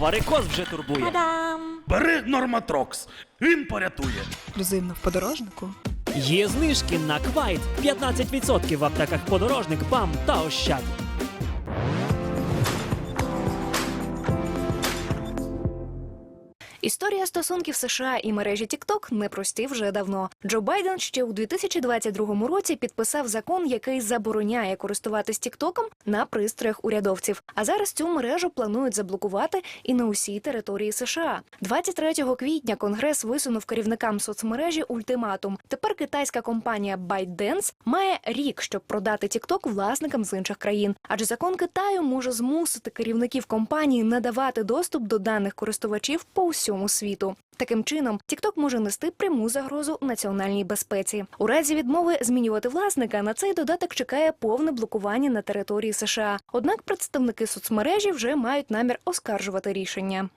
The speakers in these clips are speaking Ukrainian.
Варикоз вже турбує. Та-дам! Бери Норматрокс, він порятує. Ексклюзивно в подорожнику. Є знижки на квайт 15% в аптеках подорожник, БАМ та Ощад. Історія стосунків США і мережі TikTok непрості вже давно. Джо Байден ще у 2022 році підписав закон, який забороняє користуватись TikTok на пристроях урядовців. А зараз цю мережу планують заблокувати і на усій території США. 23 квітня Конгрес висунув керівникам соцмережі ультиматум. Тепер китайська компанія ByteDance має рік, щоб продати TikTok власникам з інших країн. Адже закон Китаю може змусити керівників компанії надавати доступ до даних користувачів по усьому світу. Таким чином, TikTok може нести пряму загрозу національній безпеці. У разі відмови змінювати власника на цей додаток чекає повне блокування на території США. Однак представники соцмережі вже мають намір оскаржувати рішення.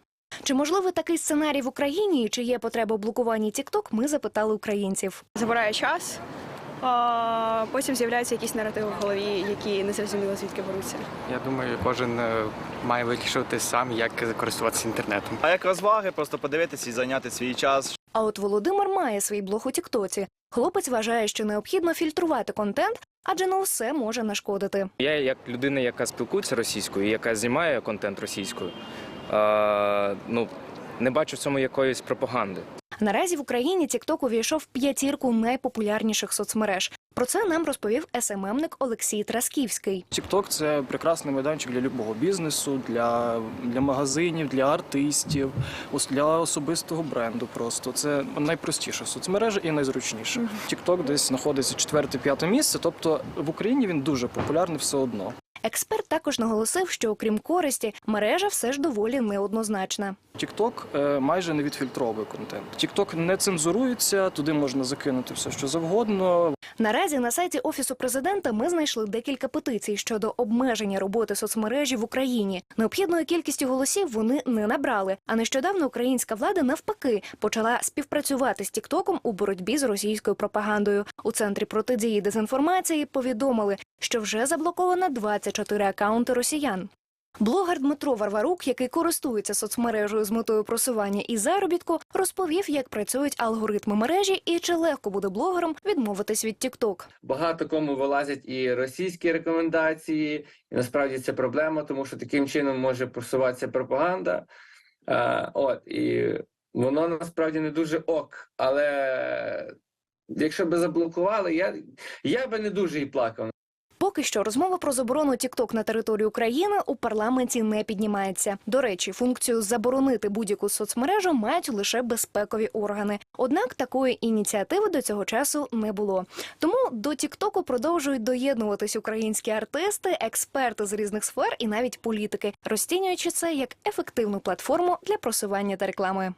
Чи можливий такий сценарій в Україні? Чи є потреба у блокуванні TikTok, Ми запитали українців. забирає час. Потім з'являються якісь наративи в голові, які не зрозуміло звідки беруться. Я думаю, кожен е, має вирішувати сам, як користуватися інтернетом. А як розваги, просто подивитися і зайняти свій час. А от Володимир має свій блог у Тіктоці. Хлопець вважає, що необхідно фільтрувати контент, адже не усе може нашкодити. Я як людина, яка спілкується російською, яка знімає контент російською, е, ну не бачу в цьому якоїсь пропаганди. Наразі в Україні TikTok увійшов в п'ятірку найпопулярніших соцмереж. Про це нам розповів СММник Олексій Трасківський. TikTok – це прекрасний майданчик для любого бізнесу, для, для магазинів, для артистів, для особистого бренду. Просто це найпростіша соцмережа і найзручніша. TikTok десь знаходиться четверте-п'яте місце. Тобто в Україні він дуже популярний все одно. Експерт також наголосив, що окрім користі, мережа все ж доволі неоднозначна. TikTok е, майже не відфільтровує контент. Тікток не цензурується, туди можна закинути все, що завгодно. Наразі на сайті офісу президента ми знайшли декілька петицій щодо обмеження роботи соцмережі в Україні. Необхідної кількістю голосів вони не набрали. А нещодавно українська влада навпаки почала співпрацювати з Тіктоком у боротьбі з російською пропагандою. У центрі протидії дезінформації повідомили, що вже заблоковано 24 акаунти росіян. Блогер Дмитро Варварук, який користується соцмережею з метою просування і заробітку, розповів, як працюють алгоритми мережі і чи легко буде блогерам відмовитись від TikTok. Багато кому вилазять і російські рекомендації, і насправді це проблема, тому що таким чином може просуватися пропаганда. Е, от і воно насправді не дуже ок. Але якщо би заблокували, я, я би не дуже і плакав. Поки що розмова про заборону TikTok на території України у парламенті не піднімається. До речі, функцію заборонити будь-яку соцмережу мають лише безпекові органи. Однак такої ініціативи до цього часу не було. Тому до Тіктоку продовжують доєднуватись українські артисти, експерти з різних сфер і навіть політики, розцінюючи це як ефективну платформу для просування та реклами.